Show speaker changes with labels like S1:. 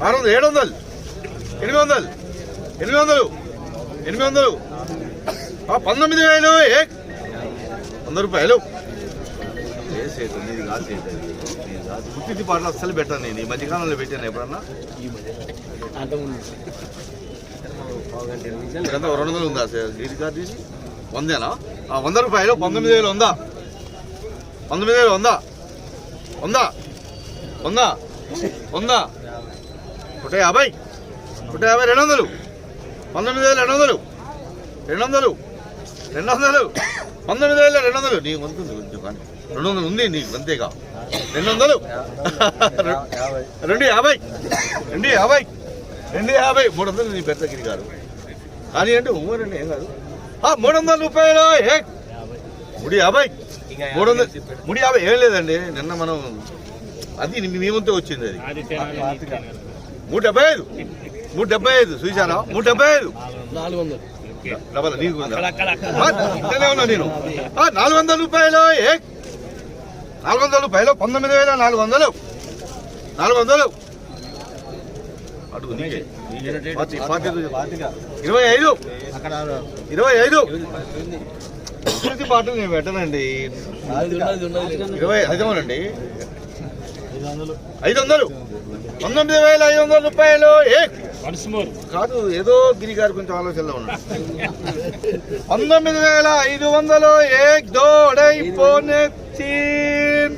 S1: ఆరు వందలు ఏడు వందలు ఎనిమిది వందలు ఎనిమిది వందలు ఎనిమిది వందలు పంతొమ్మిది వేలు ఏ? వంద రూపాయలు. నీది కాదు పాటలు అస్సలు పెట్టాను నేను. ఈ మధ్యకాలంలో పెట్టాను ఎప్పుడన్నా? రెండు వందలు ఉందా సార్? డీడీ కార్డు తీసి? వందేనా? వంద రూపాయలు పంతొమ్మిది వేలు ఉందా పంతొమ్మిది వేలు ఉందా ఉందా ఉందా ఉందా నూట యాభై నూట యాభై రెండు వందలు పంతొమ్మిది వేలు రెండు వందలు రెండు వందలు రెండు వందలు పంతొమ్మిది వేల రెండు వందలు. నీకు వంతుంది కొంచెం కానీ. రెండు వందలు ఉంది నీకు అంతేగా. రెండు వందలు. రెండు యాభై రెండు యాభై రెండు యాభై. మూడు వందలు నీ పెద్ద గిరి. గారు కానీ అంటే ఉమ్మరండి ఏం కాదు. ఆ, మూడు వందల రూపాయలు ఏ ముడి యాభై మూడు వందలు. ముడి యాభై ఏం లేదండి నిన్న మనం అది మీ ముందే వచ్చింది అది. మూడు డెబ్బై ఐదు మూడు డెబ్బై ఐదు చూసారా మూడు డెబ్బై ఐదు
S2: నాలుగు వందలు
S1: డబల్ నీకు ఉందా? ఆ, ఇంతనే ఉన్నా నేను. నాలుగు వందల రూపాయలు ఏ? నాలుగు వందల రూపాయలు పంతొమ్మిది వేల నాలుగు వందలు నాలుగు వందలు అడుగు నీకే ఇరవై ఐదు. ఇరవై ఐదు. ప్రతి పాటలు నేను పెట్టనండి. ఇరవై ఐదు. వందలండి ఐదు వందలు. పంతొమ్మిది వేల ఐదు వందల రూపాయలు. కాదు ఏదో గిరి గారి కొంచెం ఆలోచనలో ఉన్నా. పంతొమ్మిది వేల ఐదు వందలు ఏక్ దోడై పోనే తీన్